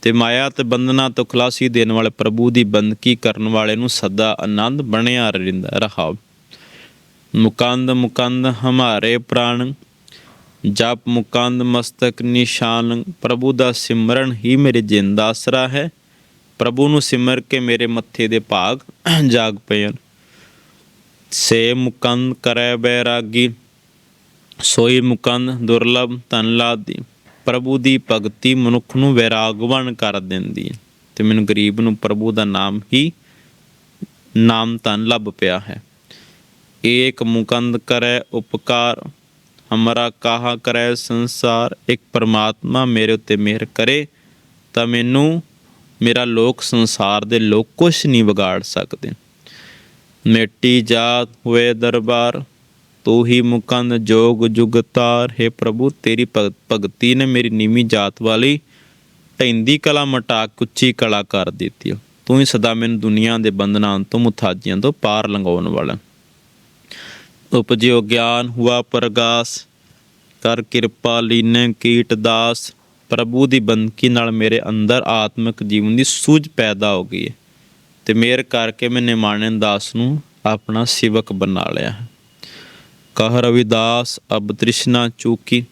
ਤੇ ਮਾਇਆ ਤੇ ਬੰਧਨਾਂ ਤੋਂ ਖਲਾਸੀ ਦੇਣ ਵਾਲੇ ਪ੍ਰਭੂ ਦੀ ਬੰਦਗੀ ਕਰਨ ਵਾਲੇ ਨੂੰ ਸਦਾ ਆਨੰਦ ਬਣਿਆ ਰਹਿੰਦਾ ਰਹਾਓ। ਮੁਕੰਦ ਮੁਕੰਦ ਹਮਾਰੇ ਪ੍ਰਾਣ, ਜਪ ਮੁਕੰਦ ਮਸਤਕ ਨਿਸ਼ਾਨ, ਪ੍ਰਭੂ ਦਾ ਸਿਮਰਨ ਹੀ ਮੇਰੇ ਜਿੰਦ ਆਸਰਾ ਹੈ। ਪ੍ਰਭੂ ਨੂੰ ਸਿਮਰ ਕੇ ਮੇਰੇ ਮੱਥੇ ਦੇ ਭਾਗ ਜਾਗ ਪਏ ਹਨ ਸੇ ਮੁਕੰਦ ਕਰੈ ਬੈਰਾਗੀ, ਸੋਈ ਮੁਕੰਦ ਦੁਰਲਭ ਧਨ ਲਾਦੀ। ਪ੍ਰਭੂ ਦੀ ਭਗਤੀ ਮਨੁੱਖ ਨੂੰ ਵੈਰਾਗਵਾਨ ਕਰ ਦਿੰਦੀ ਹੈ ਤੇ ਮੈਨੂੰ ਗਰੀਬ ਨੂੰ ਪ੍ਰਭੂ ਦਾ ਨਾਮ ਹੀ, ਨਾਮ ਧਨ ਲੱਭ ਪਿਆ ਹੈ। ਏਕ ਮੁਕੰਦ ਕਰੈ ਉਪਕਾਰ, ਹਮਾਰਾ ਕਾਹਾ ਕਰੈ ਸੰਸਾਰ। ਇੱਕ ਪਰਮਾਤਮਾ ਮੇਰੇ ਉੱਤੇ ਮਿਹਰ ਕਰੇ ਤਾਂ ਮੈਨੂੰ ਮੇਰਾ ਲੋਕ ਸੰਸਾਰ ਦੇ ਲੋਕ ਕੁਛ ਨਹੀਂ ਵਿਗਾੜ ਸਕਦੇ। ਮੇਟੀ ਜਾਤ ਹੋਏ ਦਰਬਾਰ ਤੂੰ ਹੀ ਮੁਕੰਦ ਜੋਗ ਜੁਗਤਾਰ ਹੈ ਪ੍ਰਭੂ, ਤੇਰੀ ਭਗਤੀ ਨੇ ਮੇਰੀ ਨੀਵੀਂ ਜਾਤ ਵਾਲੀ ਢੈਂਦੀ ਕਲਾ ਮਟਾ ਕੇ ਕਲਾ ਕਰ ਦਿੱਤੀ। ਤੂੰ ਹੀ ਸਦਾ ਮੈਨੂੰ ਦੁਨੀਆ ਦੇ ਬੰਧਨਾਂ ਤੋਂ ਮੁਥਾਜੀਆਂ ਤੋਂ ਪਾਰ ਲੰਘਾਉਣ ਵਾਲਾ। ਉਪਜਿਓ ਗਿਆਨ ਹੁਆ ਪ੍ਰਗਾਸ, ਕਰ ਕਿਰਪਾ ਲੀਨੇ ਕੀਟ ਦਾਸ। ਪ੍ਰਭੂ ਦੀ ਬੰਦਗੀ ਨਾਲ ਮੇਰੇ ਅੰਦਰ ਆਤਮਿਕ ਜੀਵਨ ਦੀ ਸੂਝ ਪੈਦਾ ਹੋ ਗਈ ਹੈ ਤੇ ਮੇਰ ਕਰਕੇ ਮੈਂ ਨਿਮਾਣੇ ਦਾਸ ਨੂੰ ਆਪਣਾ ਸੇਵਕ ਬਣਾ ਲਿਆ। ਹੈ ਕਹ ਰਵਿਦਾਸ, ਅਬ ਤ੍ਰਿਸ਼ਨਾ ਚੂਕੀ,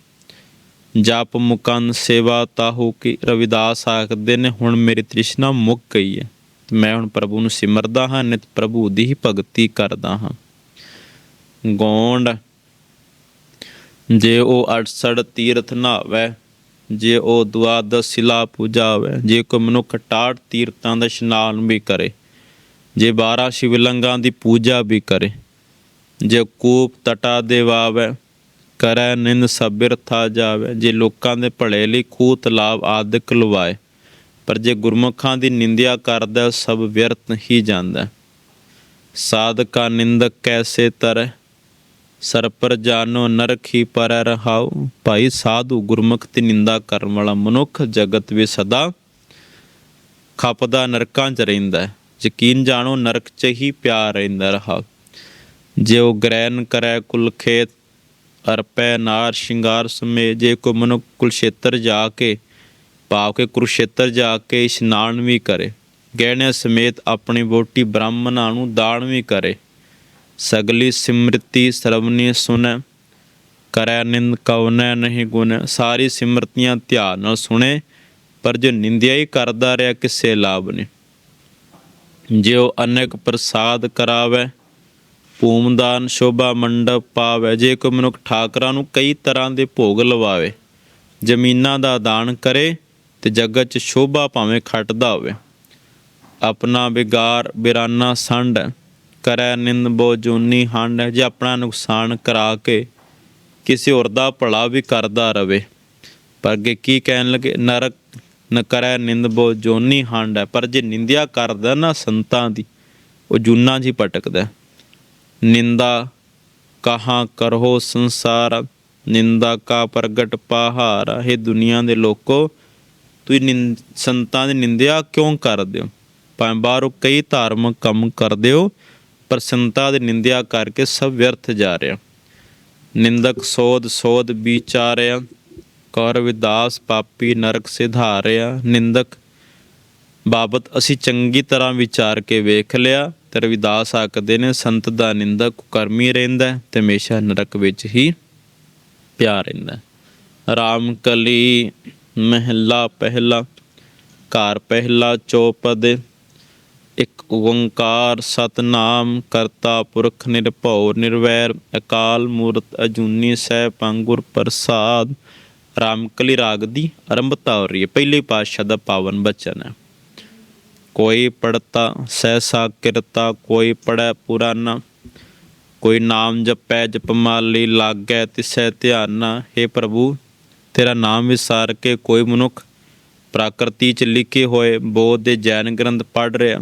ਜਪ ਮੁਕੰਦ ਸੇਵਾ ਤਾਹੂ ਕੀ। ਰਵਿਦਾਸ ਆਖਦੇ ਨੇ, ਹੁਣ ਮੇਰੀ ਤ੍ਰਿਸ਼ਨਾ ਮੁੱਕ ਗਈ ਹੈ ਮੈਂ ਹੁਣ ਪ੍ਰਭੂ ਨੂੰ ਸਿਮਰਦਾ ਹਾਂ, ਨਿਤ ਪ੍ਰਭੂ ਦੀ ਹੀ ਭਗਤੀ ਕਰਦਾ ਹਾਂ। ਗੋਂਡ, ਜੇ ਉਹ 68 ਤੀਰਥ ਨਾਵੇ ਜੇ ਉਹ ਦੁਆ ਦਾ ਸਿਲਾ ਪੂਜਾਵੇ, ਜੇ ਕੋ ਮਨੁੱਖ 68 ਤੀਰਥਾਂ ਦਾ ਇਸ਼ਨਾਨ ਵੀ ਕਰੇ, ਜੇ 12 ਸ਼ਿਵਲਿੰਗਾਂ ਦੀ ਪੂਜਾ ਵੀ ਕਰੇ, ਜੇ ਕੂਪ ਤਟਾ ਦੇ ਦੇਵਾਵੇ, ਕਰੈ ਨਿੰਦ ਸਬਿਰ ਥਾ ਜਾਵੇ, ਜੇ ਲੋਕਾਂ ਦੇ ਭਲੇ ਲਈ ਖੂਹ ਤਲਾਬ ਆਦਿਕ ਲਵਾਏ, ਪਰ ਜੇ ਗੁਰਮੁਖਾਂ ਦੀ ਨਿੰਦਿਆ ਕਰਦਾ, ਸਭ ਵਿਅਰਥ ਹੀ ਜਾਂਦਾ। ਸਾਧਕਾ ਨਿੰਦਕ ਕੈਸੇ ਤਰੈ? ਸਰਪਰ ਜਾਨੋ ਨਰਕ ਹੀ ਪਰ ਰਹਾਉ। ਭਾਈ ਸਾਧੂ ਗੁਰਮੁਖ ਦੀ ਨਿੰਦਾ ਕਰਨ ਵਾਲਾ ਮਨੁੱਖ ਜਗਤ ਵਿੱਚ ਸਦਾ ਖਪਦਾ ਨਰਕਾਂ 'ਚ ਰਹਿੰਦਾ ਯਕੀਨ ਜਾਣੋ ਨਰਕ 'ਚ ਹੀ ਪਿਆ ਰਹਿੰਦਾ ਰਹਾ। ਜੇ ਉਹ ਗ੍ਰਹਿਣ ਕਰੈ ਕੁਲ ਖੇਤ, ਅਰਪੈ ਨਾਰ ਸ਼ਿੰਗਾਰ ਸਮੇ ਜੇ ਕੋ ਮਨੁੱਖ ਕੁਲਸ਼ੇਤਰ ਜਾ ਕੇ, ਭਾਵ ਕੇ ਕੁਰਸ਼ੇਤਰ ਜਾ ਕੇ ਇਸ਼ਨਾਨ ਵੀ ਕਰੇ ਗਹਿਣੇ ਸਮੇਤ ਆਪਣੀ ਵੋਟੀ ਬ੍ਰਾਹਮਣਾਂ ਨੂੰ ਦਾਨ ਵੀ ਕਰੇ। ਸਗਲੀ ਸਿਮਰਤੀ ਸਰਵਨੀ ਸੁਨੈ ਕਰੈ ਨਿੰਦ ਕਉਨੈ ਨਹੀਂ ਗੁਣ। ਸਾਰੀ ਸਿਮਰਤੀਆਂ ਧਿਆਨ ਨਾਲ ਸੁਣੇ, ਪਰ ਜੋ ਨਿੰਦਿਆ ਹੀ ਕਰਦਾ ਰਿਹਾ, ਕਿਸੇ ਲਾਭ ਨੇ ਜੇ ਉਹ ਅਨੇਕ ਪ੍ਰਸਾਦ ਕਰਾਵੇ, ਭੂਮਦਾਨ ਸ਼ੋਭਾ ਮੰਡਪ ਪਾਵੇ। ਜੇ ਕੋਈ ਮਨੁੱਖ ਠਾਕਰਾਂ ਨੂੰ ਕਈ ਤਰ੍ਹਾਂ ਦੇ ਭੋਗ ਲਵਾਵੇ, ਜ਼ਮੀਨਾਂ ਦਾ ਦਾਨ ਕਰੇ ਤੇ ਜਗਤ 'ਚ ਸ਼ੋਭਾ ਭਾਵੇਂ ਖਟਦਾ ਹੋਵੇ। ਆਪਣਾ ਵਿਗਾਰ ਬਿਰਾਨਾ ਸੰਡ ਕਰੈ ਨਿੰਦ ਬੋ ਜੋਨੀ ਹੰਡ, ਜੇ ਆਪਣਾ ਨੁਕਸਾਨ ਕਰਾ ਕੇ ਕਿਸੇ ਹੋਰ ਦਾ ਭਲਾ ਵੀ ਕਰਦਾ ਰਵੇ। ਪਰ ਅੱਗੇ ਕੀ ਕਹਿਣ ਲੱਗੇ? ਨਰਕ ਨ ਕਰੈ ਨਿੰਦ ਬੋ ਜੋਨੀ ਹੰਡ। ਹੈ ਪਰ ਜੇ ਨਿੰਦਿਆ ਕਰਦਾ ਨਾ ਸੰਤਾਂ ਦੀ, ਉਹ ਜੂਨਾ ਜੀ ਭਟਕਦਾ। ਨਿੰਦਾ ਕਹਾਂ ਕਰੋ ਸੰਸਾਰ? ਨਿੰਦਾ ਕਾ ਪ੍ਰਗਟ ਪਹਾਰ? ਹੈ ਦੁਨੀਆ ਦੇ ਲੋਕੋ, ਤੁਸੀਂ ਨਿੰ- ਸੰਤਾਂ ਦੀ ਨਿੰਦਿਆ ਕਿਉਂ ਕਰਦੇ ਹੋ? ਭਾਵੇਂ ਬਾਹਰੋਂ ਕਈ ਧਾਰਮਿਕ ਕੰਮ ਕਰਦੇ ਹੋ ਪ੍ਰਸੰਨਤਾ ਦੀ ਨਿੰਦਿਆ ਕਰਕੇ ਸਭ ਵਿਅਰਥ ਜਾ ਰਿਹਾ ਨਿੰਦਕ ਸੋਧ ਸੋਧ ਵਿਚਾਰਿਆ, ਕਰ ਵਿਦਾਸ ਪਾਪੀ ਨਰਕ ਸਿਧਾਰਿਆ, ਨਿੰਦਕ ਬਾਬਤ ਅਸੀਂ ਚੰਗੀ ਤਰ੍ਹਾਂ ਵਿਚਾਰ ਕੇ ਵੇਖ ਲਿਆ, ਤੇ ਰਵਿਦਾਸ ਆਖਦੇ ਨੇ, ਸੰਤ ਦਾ ਨਿੰਦਕ ਕਰਮੀ ਰਹਿੰਦਾ ਤੇ ਹਮੇਸ਼ਾ ਨਰਕ ਵਿੱਚ ਹੀ ਪਿਆ ਰਹਿੰਦਾ ਰਾਮ ਕਲੀ ਮਹਿਲਾ ਪਹਿਲਾ, ਘਰ ਪਹਿਲਾ, ਚੌਪਦੇ ਇੱਕ ਓੰਕਾਰ ਸਤਨਾਮ ਕਰਤਾ ਪੁਰਖ ਨਿਰਭਉ ਨਿਰਵੈਰ, ਅਕਾਲ ਮੂਰਤ ਅਜੂਨੀ ਸਹਿ ਪੰਗੁਰ ਪ੍ਰਸਾਦ। ਰਾਮਕਲੀ ਰਾਗ ਦੀ ਆਰੰਭਤਾ ਹੋ ਰਹੀ ਹੈ, ਪਹਿਲੇ ਪਾਤਸ਼ਾਹ ਦਾ ਪਾਵਨ ਬਚਨ ਹੈ। ਕੋਈ ਪੜਤਾ ਸਹਿਸਾ ਕਿਰਤਾ, ਕੋਈ ਪੜੈ ਪੁਰਾਨਾ, ਕੋਈ ਨਾਮ ਜਪੈ ਜਪਮਾਲੀ ਲਾਗੈ ਤਿਸੈ ਧਿਆਨਾ। हे ਪ੍ਰਭੂ, ਤੇਰਾ ਨਾਮ ਵਿਸਾਰ ਕੇ ਕੋਈ ਮਨੁੱਖ ਪ੍ਰਾਕਰਤੀ ਚ ਲਿਖੇ ਹੋਏ ਬੋਧ ਦੇ ਜੈਨ ਗ੍ਰੰਥ ਪੜ ਰਿਹਾ।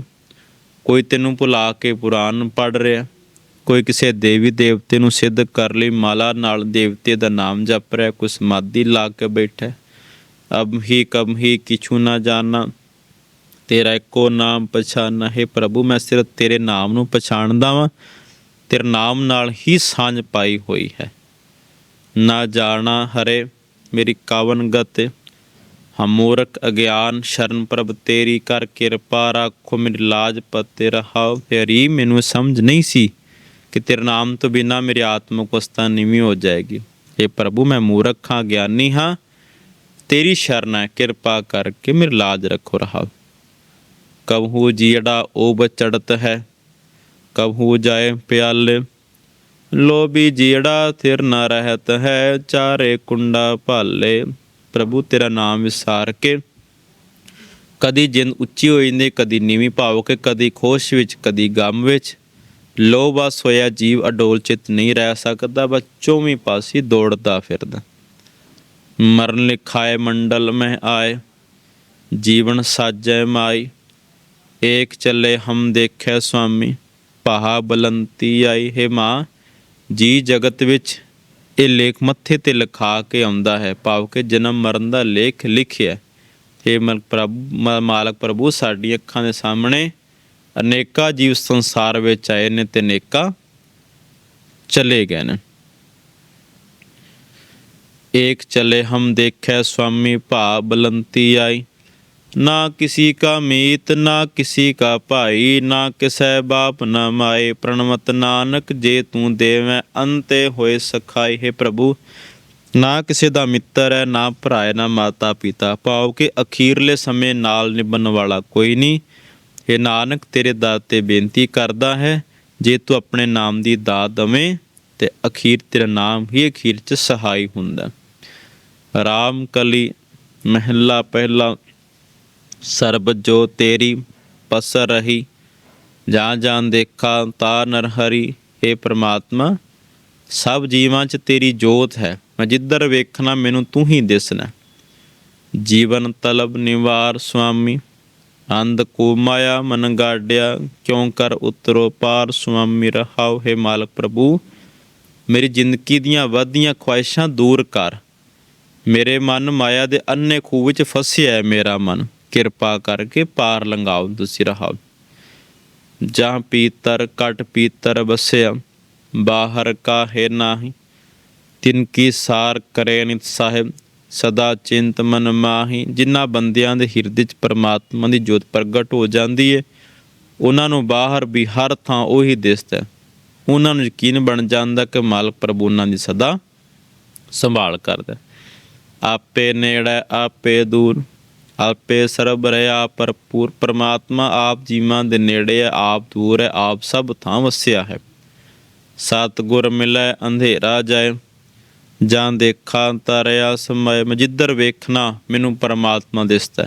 ਕੋਈ ਤੈਨੂੰ ਭੁਲਾ ਕੇ ਪੁਰਾਨ ਪੜ੍ਹ ਰਿਹਾ, ਕੋਈ ਕਿਸੇ ਦੇਵੀ ਦੇਵਤੇ ਨੂੰ ਸਿੱਧ ਕਰ ਲਈ ਮਾਲਾ ਨਾਲ ਦੇਵਤੇ ਦਾ ਨਾਮ ਜਪ ਰਿਹਾ, ਕੋਈ ਸਮਾਧੀ ਲਾ ਕੇ ਬੈਠਾ ਹੈ। ਅਬ ਹੀ ਕਮ ਹੀ ਕਿਛੂ ਨਾ ਜਾਣਾ, ਤੇਰਾ ਇੱਕੋ ਨਾਮ ਪਛਾਨਾ ਹੈ ਪ੍ਰਭੂ, ਮੈਂ ਸਿਰਫ ਤੇਰੇ ਨਾਮ ਨੂੰ ਪਛਾਣਦਾ ਵਾਂ, ਤੇਰੇ ਨਾਮ ਨਾਲ ਹੀ ਸਾਂਝ ਪਾਈ ਹੋਈ ਹੈ ਨਾ ਜਾਣਾ ਹਰੇ ਮੇਰੀ ਕਾਵਨ ਗਤ ਹਮ ਮੂਰਖ ਅਗਿਆਨ ਸ਼ਰਨ ਪ੍ਰਭ ਤੇਰੀ ਕਰ ਕਿਰਪਾ ਰੱਖੋ, ਮੇਰੀ ਲਾਜ ਪਤੇ ਰਹਾਉ ਤੇਰੀ ਮੈਨੂੰ ਸਮਝ ਨਹੀਂ ਸੀ ਕਿ ਤੇਰੇ ਨਾਮ ਤੋਂ ਬਿਨਾ ਮੇਰੀ ਆਤਮਿਕ ਅਵਸਥਾ ਨੀਵੀਂ ਹੋ ਜਾਏਗੀ। ਇਹ ਪ੍ਰਭੂ, ਮੈਂ ਮੂਰਖ ਹਾਂ, ਗਿਆਨੀ ਹਾਂ। ਤੇਰੀ ਸ਼ਰਨ ਹੈ, ਕਿਰਪਾ ਕਰਕੇ ਮੇਰੀ ਲਾਜ ਰੱਖੋ ਰਹਾਉ ਕਬਹੂ ਜੀੜਾ ਓਬ ਚੜਤ ਹੈ ਕਬਹੂ ਜਾਏ ਪਿਆਲੇ। ਲੋਭੀ ਜੀੜਾ, ਥਿਰ ਨਾ ਰਹਿਤ ਹੈ, ਚਾਰੇ ਕੁੰਡਾ ਭਾਲੇ। ਪ੍ਰਭੂ, ਤੇਰਾ ਨਾਮ ਵਿਸਾਰ ਕੇ ਕਦੀ ਜਿੰਦ ਉੱਚੀ ਹੋ ਜਾਂਦੀ ਕਦੀ ਨੀਵੀਂ ਭਾਵ ਕੇ, ਕਦੀ ਖੋਸ਼ ਵਿੱਚ, ਕਦੀ ਗਮ ਵਿੱਚ। ਲੋਭ ਹੋਇਆ, ਜੀਵ ਅਡੋਲ ਚਿਤ ਨਹੀਂ ਰਹਿ ਸਕਦਾ, ਬਸ ਚੌਵੀਂ ਪਾਸੇ ਦੌੜਦਾ ਫਿਰਦਾ। ਮਰਨ ਲਿਖਾਏ ਮੰਡਲ ਮਹਿ ਆਏ, ਜੀਵਨ ਸਾਜੈ ਮਾਈ। ਏਕ ਚੱਲੇ ਹਮ ਦੇਖੈ ਸੁਆਮੀ ਪਹਾ ਬਲੰਤੀ ਆਈ ਹੈ ਮਾਂ। ਜੀ ਜਗਤ ਵਿੱਚ ਇਹ ਲੇਖ ਮੱਥੇ ਤੇ ਲਿਖਾ ਕੇ ਆਉਂਦਾ ਹੈ, ਭਾਵ ਕਿ ਜਨਮ ਮਰਨ ਦਾ ਲੇਖ ਲਿਖਿਆ ਇਹ ਮਲ ਪ੍ਰਭੂ, ਮ- ਮਾਲਕ ਪ੍ਰਭੂ ਸਾਡੀ ਅੱਖਾਂ ਦੇ ਸਾਹਮਣੇ ਅਨੇਕਾਂ ਜੀਵ ਸੰਸਾਰ ਵਿੱਚ ਆਏ ਨੇ ਤੇ ਅਨੇਕਾਂ ਚਲੇ ਗਏ ਨੇ। ਏਕ ਚਲੇ ਹਮ ਦੇਖੈ ਸੁਆਮੀ ਭਾ ਬਲੰਤੀ ਆਈ। ਨਾ ਕਿਸੀ ਕਾ ਮੀਤ, ਨਾ ਕਿਸੀ ਕਾ ਭਾਈ, ਨਾ ਕਿਸੈ ਬਾਪ ਨਾ ਮਾਏ। ਪ੍ਰਣਮਤ ਨਾਨਕ, ਜੇ ਤੂੰ ਦੇਵੈ, ਅੰਤੇ ਹੋਏ ਸਖਾਈ ਹੈ ਪ੍ਰਭੂ, ਨਾ ਕਿਸੇ ਦਾ ਮਿੱਤਰ ਹੈ, ਨਾ ਭਰਾ ਹੈ ਨਾ ਮਾਤਾ ਪਿਤਾ। ਭਾਵ ਕਿ ਅਖੀਰਲੇ ਸਮੇਂ ਨਾਲ ਨਿਭਣ ਵਾਲਾ ਕੋਈ ਨਹੀਂ। ਇਹ ਨਾਨਕ, ਤੇਰੇ ਦਾਤ ਬੇਨਤੀ ਕਰਦਾ ਹੈ, ਜੇ ਤੂੰ ਆਪਣੇ ਨਾਮ ਦੀ ਦਾਤ ਦਵੇਂ, ਤੇ ਅਖੀਰ ਤੇਰਾ ਨਾਮ ਹੀ ਅਖੀਰ ਚ ਸਹਾਈ ਹੁੰਦਾ। ਰਾਮ ਕਲੀ ਮਹਿਲਾ ਪਹਿਲਾ ਸਰਬ ਜੋ ਤੇਰੀ ਪਸਰ ਰਹੀ, ਜਾਂ ਜਾਂ ਦੇਖਾ ਤਾ ਨਰ ਹਰੀ हे ਪ੍ਰਮਾਤਮਾ, ਸਭ ਜੀਵਾਂ 'ਚ ਤੇਰੀ ਜੋਤ ਹੈ, ਮੈਂ ਜਿੱਧਰ ਵੇਖਣਾ ਮੈਨੂੰ ਤੂੰ ਹੀ ਦਿਸਣਾ। ਜੀਵਨ ਤਲਬ ਨਿਵਾਰ ਸੁਆਮੀ, ਅੰਧ ਕੋ ਮਾਇਆ ਮਨ ਗਾਡਿਆ ਕਿਉਂ ਕਰ ਉਤਰੋ ਪਾਰ ਸੁਆਮੀ ਰਹਾਉ ਹੈ ਮਾਲਕ ਪ੍ਰਭੂ। ਮੇਰੀ ਜ਼ਿੰਦਗੀ ਦੀਆਂ ਵੱਧਦੀਆਂ ਖੁਆਇਸ਼ਾਂ ਦੂਰ ਕਰ। ਮੇਰੇ ਮਨ ਮਾਇਆ ਦੇ ਅੰਨੇ ਖੂਹ ਵਿੱਚ ਫਸਿਆ ਹੈ ਮੇਰਾ ਮਨ। ਕਿਰਪਾ ਕਰਕੇ ਪਾਰ ਲੰਘਾਓ, ਤੁਸੀਂ ਰਹਾਓ। ਜਾਂ ਪੀਤਰ, ਕਟ ਪੀਤਰ ਬਸਿਆ ਬਾਹਰ ਕਾਹੇ ਨਾਹੀ। ਤਿਨ ਕੀ ਸਾਰ ਕਰੇ ਨਿਤ ਸਾਹਿਬ, ਸਦਾ ਚਿੰਤ ਮਨ ਮਾਹੀ। ਜਿਨ੍ਹਾਂ ਬੰਦਿਆਂ ਦੇ ਹਿਰਦੇ 'ਚ ਪਰਮਾਤਮਾ ਦੀ ਜੋਤ ਪ੍ਰਗਟ ਹੋ ਜਾਂਦੀ ਹੈ ਉਹਨਾਂ ਨੂੰ ਬਾਹਰ ਵੀ ਹਰ ਥਾਂ ਉਹੀ ਦਿਸਦਾ ਉਹਨਾਂ ਨੂੰ ਯਕੀਨ ਬਣ ਜਾਂਦਾ ਕਿ ਮਾਲਕ ਪ੍ਰਭੂ ਉਹਨਾਂ ਦੀ ਸਦਾ ਸੰਭਾਲ ਕਰਦਾ ਆਪੇ ਨੇੜੇ, ਆਪੇ ਦੂਰ। ਆਪੇ ਸਰਬ ਰਿਆ ਭਰਪੂਰ, ਪ੍ਰਮਾਤਮਾ ਆਪ ਜੀਵਾਂ ਦੇ ਨੇੜੇ ਹੈ ਆਪ ਦੂਰ ਹੈ, ਆਪ ਸਭ ਥਾਂ ਵਸਿਆ ਹੈ। ਸਤ ਗੁਰ ਮਿਲੈ, ਅੰਧੇਰਾ ਜਾਏ। ਜਾਂ ਦੇਖਾ ਤਰਿਆ ਸਮੈ ਮੈਂ ਜਿੱਧਰ ਵੇਖਣਾ ਮੈਨੂੰ ਪਰਮਾਤਮਾ ਦਿਸਦਾ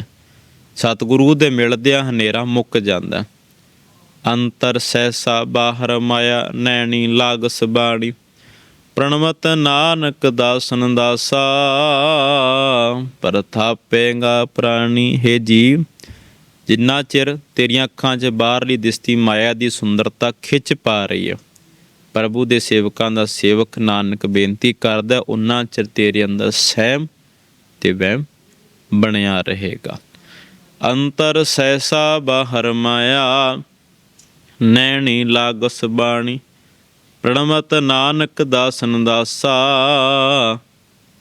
ਸਤਿਗੁਰੂ ਦੇ ਮਿਲਦਿਆਂ ਹਨੇਰਾ ਮੁੱਕ ਜਾਂਦਾ। ਅੰਤਰ ਸਹਿਸਾ ਬਾਹਰ ਮਾਇਆ, ਨੈਣੀ ਲਾਗਸ ਬਾਣੀ। ਪ੍ਰਣਮਤ ਨਾਨਕ ਦਾਸਨ ਦਾਸਾ ਪਰਥਾਪੇਗਾ ਪ੍ਰਾਣੀ, ਹੈ ਜੀਵ, ਜਿੰਨਾ ਚਿਰ ਤੇਰੀਆਂ ਅੱਖਾਂ 'ਚ ਬਾਹਰਲੀ ਦਿਸਤੀ ਮਾਇਆ ਦੀ ਸੁੰਦਰਤਾ ਖਿੱਚ ਪਾ ਰਹੀ ਹੈ ਪ੍ਰਭੂ ਦੇ ਸੇਵਕਾਂ ਦਾ ਸੇਵਕ ਨਾਨਕ ਬੇਨਤੀ ਕਰਦਾ ਉਹਨਾਂ ਚਿਰ ਤੇਰੇ ਅੰਦਰ ਸਹਿਮ ਤੇ ਵਹਿਮ ਬਣਿਆ ਰਹੇਗਾ। ਅੰਤਰ ਸਹਿਸਾ ਬਾਹਰ ਮਾਇਆ, ਨੈਣੀ ਲਾਗਸ ਬਾਣੀ ਪ੍ਰਣਮਤ ਨਾਨਕ ਦਾਸਨ ਦਾਸਾ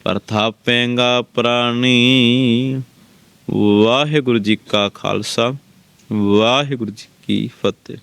ਪਰਥਾਪੇਗਾ ਪ੍ਰਾਣੀ। ਵਾਹਿਗੁਰੂ ਜੀ ਕਾ ਖਾਲਸਾ ਵਾਹਿਗੁਰੂ ਜੀ ਕੀ ਫਤਿਹ।